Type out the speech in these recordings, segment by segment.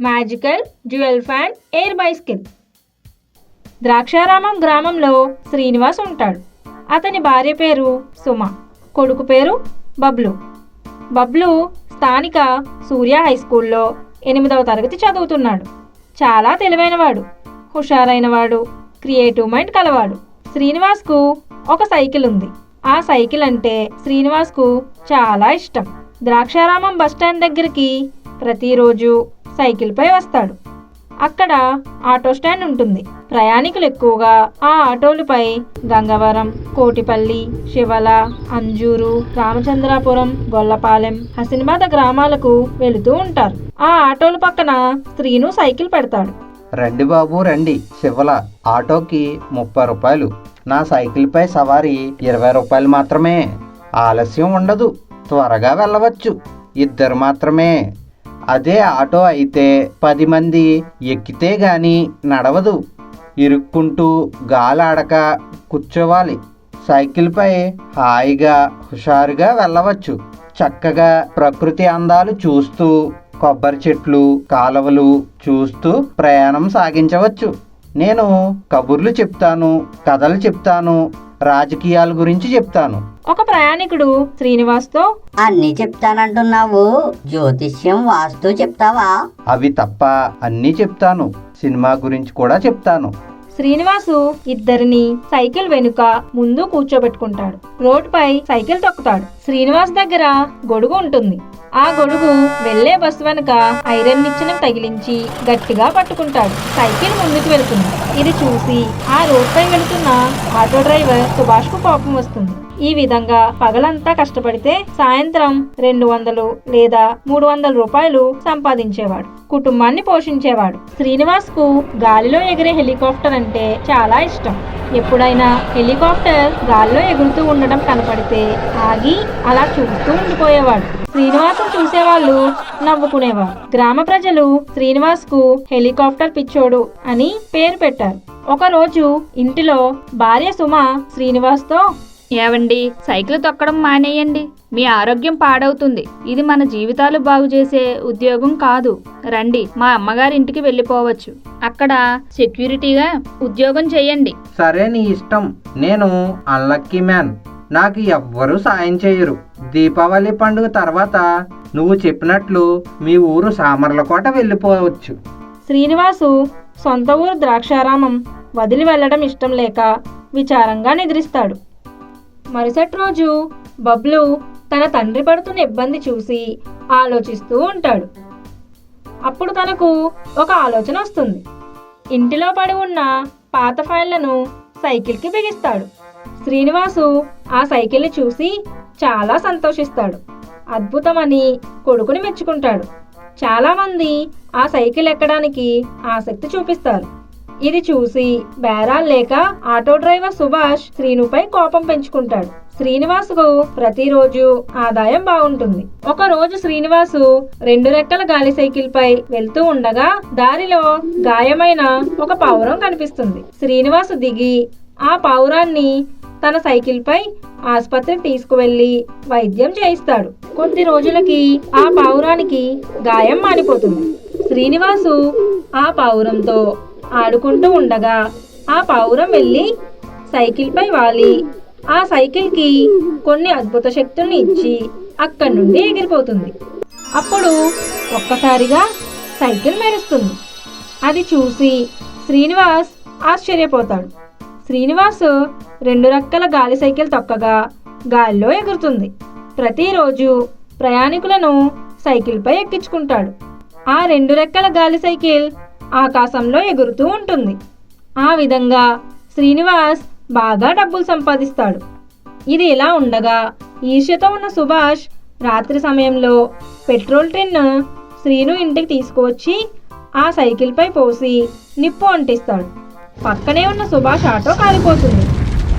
Magical jewel fan air bicycle Draksharamam గ్రామంలో శ్రీనివాస్ ఉంటాడు. అతని భార్య పేరు సుమ కొడుకు పేరు బబ్లు. బబ్లు స్థానిక సూర్య హై స్కూల్లో ఎనిమిదవ తరగతి చదువుతున్నాడు. చాలా తెలివైనవాడు హుషారైనవాడు క్రియేటివ్ మైండ్ కలవాడు. శ్రీనివాస్కు ఒక సైకిల్ ఉంది. ఆ సైకిల్ అంటే శ్రీనివాస్కు చాలా ఇష్టం. ద్రాక్షారామం బస్టాండ్ దగ్గరికి ప్రతిరోజు సైకిల్పై వస్తాడు. అక్కడ ఆటో స్టాండ్ ఉంటుంది. ప్రయాణికులు ఎక్కువగా ఆ ఆటోలపై గంగవరం కోటిపల్లి శివల అంజూరు రామచంద్రాపురం గొల్లపాలెం హసినిబాద గ్రామాలకు వెళుతూ ఉంటారు. ఆ ఆటోల పక్కన స్త్రీను సైకిల్ పెడతాడు. రండి బాబు రండి. శివల ఆటోకి ముప్పై రూపాయలు. నా సైకిల్పై సవారీ ఇరవై రూపాయలు మాత్రమే. ఆలస్యం ఉండదు. త్వరగా వెళ్ళవచ్చు. ఇద్దరు మాత్రమే. అదే ఆటో అయితే పది మంది ఎక్కితే గాని నడవదు. ఇరుక్కుంటూ గాలాడక కూర్చోవాలి. సైకిల్పై హాయిగా హుషారుగా వెళ్ళవచ్చు. చక్కగా ప్రకృతి అందాలు చూస్తూ కొబ్బరి చెట్లు కాలువలు చూస్తూ ప్రయాణం సాగించవచ్చు. నేను కబుర్లు చెప్తాను కథలు చెప్తాను రాజకీయాల గురించి చెప్తాను. ఒక ప్రయాణికుడు శ్రీనివాస్తో అన్నీ చెప్తానంటున్నావు జ్యోతిష్యం వాస్తు చెప్తావా? అవి తప్ప అన్నీ చెప్తాను. సినిమా గురించి కూడా చెప్తాను. శ్రీనివాసు ఇద్దరిని సైకిల్ వెనుక ముందు కూర్చోబెట్టుకుంటాడు. రోడ్డుపై సైకిల్ తొక్కుతాడు. శ్రీనివాస్ దగ్గర గొడుగు ఉంటుంది. ఆ గొడుగు వెళ్ళే బస్సు వెనుక ఐరన్ నిచ్చెన తగిలించి గట్టిగా పట్టుకుంటాడు. సైకిల్ ముందుకు వెళుతుంది. ఇది చూసి ఆ రోడ్పై వెళుతున్న ఆటో డ్రైవర్ సుభాష్కు కోపం వస్తుంది. ఈ విధంగా పగలంతా కష్టపడితే సాయంత్రం రెండు వందలు లేదా మూడు వందల రూపాయలు సంపాదించేవాడు కుటుంబాన్ని పోషించేవాడు. శ్రీనివాస్కు గాలిలో ఎగిరే హెలికాప్టర్ అంటే చాలా ఇష్టం. ఎప్పుడైనా హెలికాప్టర్ గాల్లో ఎగురుతూ ఉండడం కనపడితే ఆగి అలా చూస్తూ ఉండిపోయేవాడు. శ్రీనివాసం చూసేవాళ్ళు నవ్వుకునేవారు. గ్రామ ప్రజలు శ్రీనివాస్కు హెలికాప్టర్ పిచ్చోడు అని పేరు పెట్టారు. ఒకరోజు ఇంటిలో భార్య సుమ శ్రీనివాస్తో ఏవండి? సైకిల్ తొక్కడం మానేయండి. మీ ఆరోగ్యం పాడవుతుంది. ఇది మన జీవితాలు బాగు చేసే ఉద్యోగం కాదు. రండి మా అమ్మగారి ఇంటికి వెళ్ళిపోవచ్చు. అక్కడ సెక్యూరిటీగా ఉద్యోగం చేయండి. సరే నీ ఇష్టం. నేను అన్లక్కీ మ్యాన్ నాకు ఎవ్వరూ సాయం చేయరు. దీపావళి పండుగ తర్వాత నువ్వు చెప్పినట్లు మీ ఊరు సామర్లకోట వెళ్ళిపోవచ్చు. శ్రీనివాసు సొంత ఊరు ద్రాక్షారామం. వదిలి వెళ్ళడం ఇష్టం లేక విచారంగా నిద్రిస్తాడు. మరుసటి రోజు బబ్లు తన తండ్రి పడుతున్న ఇబ్బంది చూసి ఆలోచిస్తూ ఉంటాడు. అప్పుడు తనకు ఒక ఆలోచన వస్తుంది. ఇంటిలో పడి ఉన్న పాత ఫైళ్ళను సైకిల్కి బిగిస్తాడు. శ్రీనివాసు ఆ సైకిల్ని చూసి చాలా సంతోషిస్తాడు. అద్భుతమని కొడుకుని మెచ్చుకుంటాడు. చాలామంది ఆ సైకిల్ ఎక్కడానికి ఆసక్తి చూపిస్తారు. ఇది చూసి బేరాలు లేక ఆటో డ్రైవర్ సుభాష్ శ్రీనుపై కోపం పెంచుకుంటాడు. శ్రీనివాసుకు ప్రతిరోజు ఆదాయం బాగుంటుంది. ఒక రోజు శ్రీనివాసు రెండు రెక్కల గాలి సైకిల్ పై వెళ్తూ ఉండగా దారిలో గాయమైన ఒక పావురం కనిపిస్తుంది. శ్రీనివాసు దిగి ఆ పావురాన్ని తన సైకిల్పై ఆసుపత్రికి తీసుకువెళ్ళి వైద్యం చేయిస్తాడు. కొద్ది రోజులకి ఆ పావురానికి గాయం మానిపోతుంది. శ్రీనివాసు ఆ పావురంతో ఆడుకుంటూ ఉండగా ఆ పావురం వెళ్ళి సైకిల్పై వాలి. ఆ సైకిల్కి కొన్ని అద్భుత శక్తుల్ని ఇచ్చి అక్కడి నుండి ఎగిరిపోతుంది. అప్పుడు ఒక్కసారిగా సైకిల్ మెరుస్తుంది. అది చూసి శ్రీనివాస్ ఆశ్చర్యపోతాడు. శ్రీనివాస్ రెండు రక్కల గాలి సైకిల్ తొక్కగా గాలిలో ఎగురుతుంది. ప్రతిరోజు ప్రయాణికులను సైకిల్పై ఎక్కించుకుంటాడు. ఆ రెండు రెక్కల గాలి సైకిల్ ఆకాశంలో ఎగురుతూ ఉంటుంది. ఆ విధంగా శ్రీనివాస్ బాగా డబ్బులు సంపాదిస్తాడు. ఇది ఇలా ఉండగా ఈర్ష్యతో ఉన్న సుభాష్ రాత్రి సమయంలో పెట్రోల్ టిన్ శ్రీను ఇంటికి తీసుకువచ్చి ఆ సైకిల్పై పోసి నిప్పు అంటిస్తాడు. పక్కనే ఉన్న సుభాష్ ఆటో కాలిపోతుంది.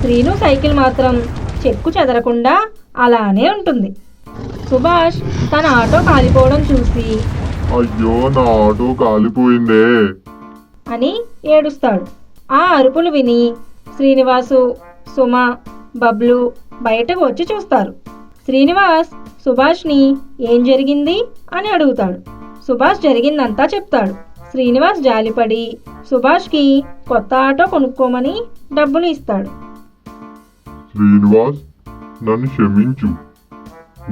శ్రీను సైకిల్ మాత్రం చెక్కు చెదరకుండా అలానే ఉంటుంది. సుభాష్ తన ఆటో కాలిపోవడం చూసి అయ్యో నా ఆటో కాలిపోయిందే. అని ఏడుస్తాడు. ఆ అరుపులు విని శ్రీనివాసు సుమ బబ్లు బయటకు వచ్చి చూస్తారు. శ్రీనివాస్ సుభాష్ని ఏం జరిగింది అని అడుగుతాడు. సుభాష్ జరిగిందంతా చెప్తాడు. శ్రీనివాస్ జాలిపడి సుభాష్కి కొత్త ఆటో కొనుక్కోమని డబ్బులు ఇస్తాడు. శ్రీనివాస్ నన్ను క్షమించు.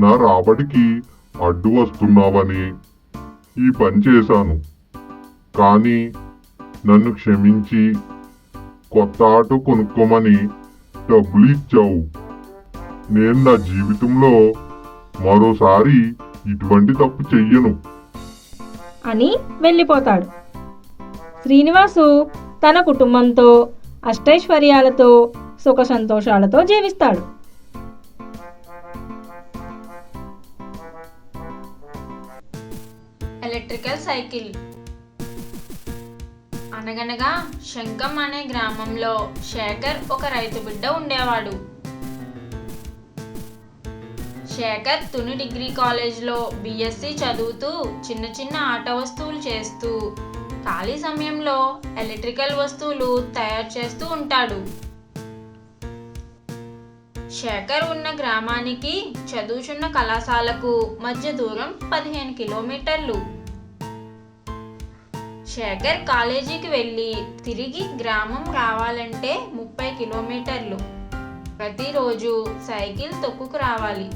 నా రాబడికి అడ్డు వస్తున్నావని ఈ పని చేశాను. కానీ నన్ను క్షమించి కొత్త ఆటో కొనుక్కోమని డబ్బులు ఇచ్చావు. నేను నా జీవితంలో మరోసారి ఇటువంటి తప్పు చెయ్యను. అని వెళ్ళిపోతాడు. శ్రీనివాసు తన కుటుంబంతో అష్టైశ్వర్యాలతో సుఖ సంతోషాలతో జీవిస్తాడు. Electrical cycle. అనగనగా శంఖం అనే గ్రామంలో శేఖర్ ఒక రైతు బిడ్డ ఉండేవాడు. శేఖర్ తుని డిగ్రీ కాలేజ్లో బీఎస్సీ చదువుతూ చిన్న చిన్న ఆట వస్తువులు చేస్తూ ఖాళీ సమయంలో ఎలక్ట్రికల్ వస్తువులు తయారు చేస్తూ ఉంటాడు. శేఖర్ ఉన్న గ్రామానికి చదువుచున్న కళాశాలకు మధ్య దూరం పదిహేను కిలోమీటర్లు. శేఖర్ కాలేజీకి వెళ్ళి తిరిగి గ్రామం రావాలంటే ముప్పై కిలోమీటర్లు. ప్రతిరోజు సైకిల్ తొక్కుకు రావాలి.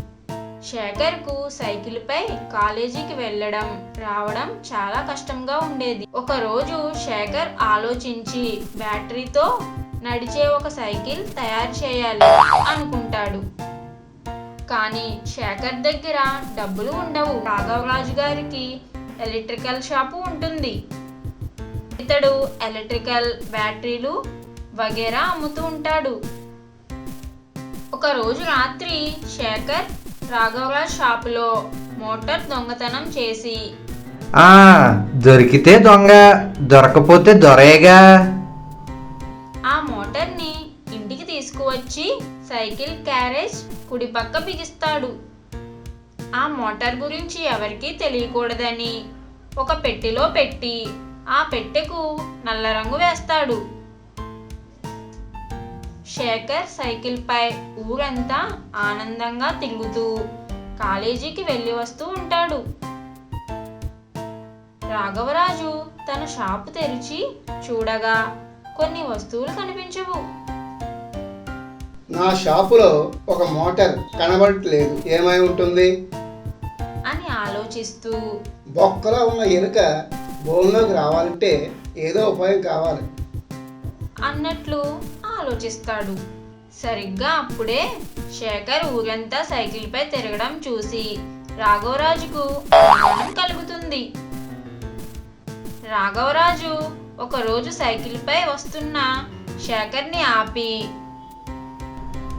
శేఖర్కు సైకిల్పై కాలేజీకి వెళ్ళడం రావడం చాలా కష్టంగా ఉండేది. ఒకరోజు శేఖర్ ఆలోచించి బ్యాటరీతో నడిచే ఒక సైకిల్ తయారు చేయాలి అనుకుంటాడు. కానీ శేఖర్ దగ్గర డబ్బులు ఉండవు. రాఘవరాజు గారికి ఎలక్ట్రికల్ షాపు ఉంటుంది. ఇతడు ఎలక్ట్రికల్ బ్యాటరీలు వగేరా అమ్ముతూ ఉంటాడు. ఒకరోజు రాత్రి శేఖర్ రాఘవరాజ్ షాపులో మోటార్ దొంగతనం చేసి. ఆ దొరికితే దొంగ దొరకపోతే దొరేగా. ఆ మోటార్ని ఇంటికి తీసుకువచ్చి సైకిల్ క్యారేజ్ కుడి పక్క బిగిస్తాడు. ఆ మోటార్ గురించి ఎవరికీ తెలియకూడదని ఒక పెట్టెలో పెట్టి ఆ పెట్టెకు నల్ల రంగు వేస్తాడు. శేఖర్ సైకిల్పై ఊరంతా ఆనందంగా తిరుగుతూ కాలేజీకి వెళ్ళి వస్తూ ఉంటాడు. రాఘవరాజు తన షాపు తెరిచి చూడగా కొన్ని వస్తువులు కనిపించవు. నా షాపులో ఒక మోటార్ కనబడట్లేదు. ఏమై ఉంటుంది? అని ఆలోచిస్తూ బొక్కలో ఉన్న ఎలుక బోన్లోకి రావాలంటే ఏదో ఉపాయం కావాలి. అన్నట్లు ఆలోచిస్తాడు. సరిగ్గా అప్పుడే శేఖర్ ఊరంతా సైకిల్పై తిరగడం చూసి రాఘవరాజుకు అనుమానం కలుగుతుంది. రాఘవరాజు ఒకరోజు సైకిల్పై వస్తున్న శేఖర్ని ఆపి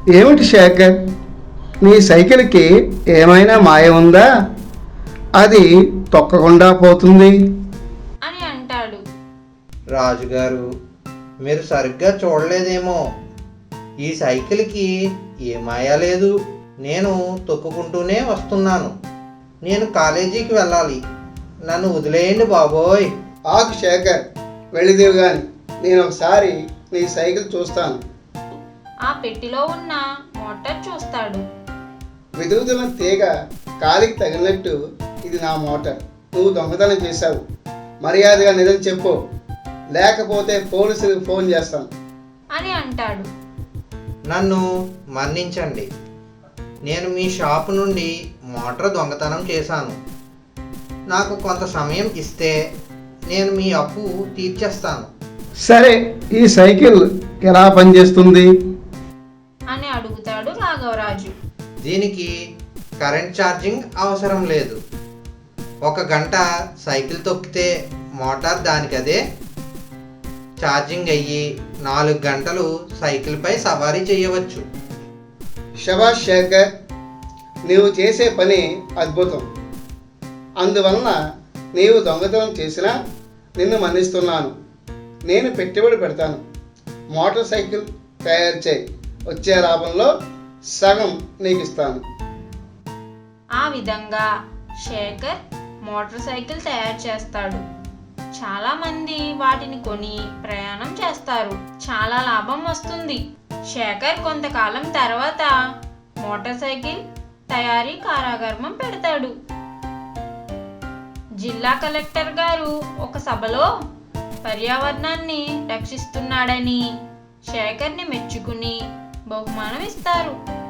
ఏమిటి శేఖర్? నీ సైకిల్కి ఏమైనా మాయ ఉందా? అది తొక్కకుండా పోతుంది. అని అంటాడు. రాజుగారు మీరు సరిగ్గా చూడలేదేమో. ఈ సైకిల్కి ఏ మాయా లేదు. నేను తొక్కుకుంటూనే వస్తున్నాను. నేను కాలేజీకి వెళ్ళాలి. నన్ను వదిలేయండి బాబోయ్. ఆకు శేఖర్. వెళ్ళిదేవు గాని నేను ఒకసారి నీ సైకిల్ చూస్తాను. ఆ పెట్టిలో ఉన్న మోటార్ చూస్తాడు. వెతుకుతున్న తీగ కాలికి తగిలినట్టు ఇది నా మోటార్. నువ్వు దొంగతనం చేశావు. మర్యాదగా నిజం చెప్పు. లేకపోతే పోలీసులకు ఫోన్ చేస్తాను. అని అంటాడు. నన్ను మన్నించండి. నేను మీ షాపు నుండి మోటార్ దొంగతనం చేశాను. నాకు కొంత సమయం ఇస్తే నేను మీ అప్పు తీర్చేస్తాను. సరే ఈ సైకిల్ ఎలా పనిచేస్తుంది? అని అడుగుతాడు రాఘవరాజు. దీనికి కరెంట్ ఛార్జింగ్ అవసరం లేదు. ఒక గంట సైకిల్ తొక్కితే మోటార్ దానికదే ఛార్జింగ్ అయ్యి నాలుగు గంటలు సైకిల్పై సవారీ చేయవచ్చు. శభాష్ శేఖర్ నీవు చేసే పని అద్భుతం. అందువలన నీవు దొంగతనం చేసినా నిన్ను మన్నిస్తున్నాను. నేను పెట్టుబడి పెడతాను. మోటార్ సైకిల్ తయారు చేయి. వచ్చే లాభంలో సగం నీకు ఇస్తాను ఆ విధంగా శేఖర్ మోటార్ సైకిల్ తయారు చేస్తాడు. చాలా మంది వాటిని కొని ప్రయాణం చేస్తారు. చాలా లాభం వస్తుంది. శేఖర్ కొంతకాలం తర్వాత మోటార్ సైకిల్ తయారీ కారాగర్మం పెడతాడు. జిల్లా కలెక్టర్ గారు ఒక సభలో పర్యావరణాన్ని రక్షిస్తున్నాడని శేఖర్ని మెచ్చుకుని బహుమానం ఇస్తారు.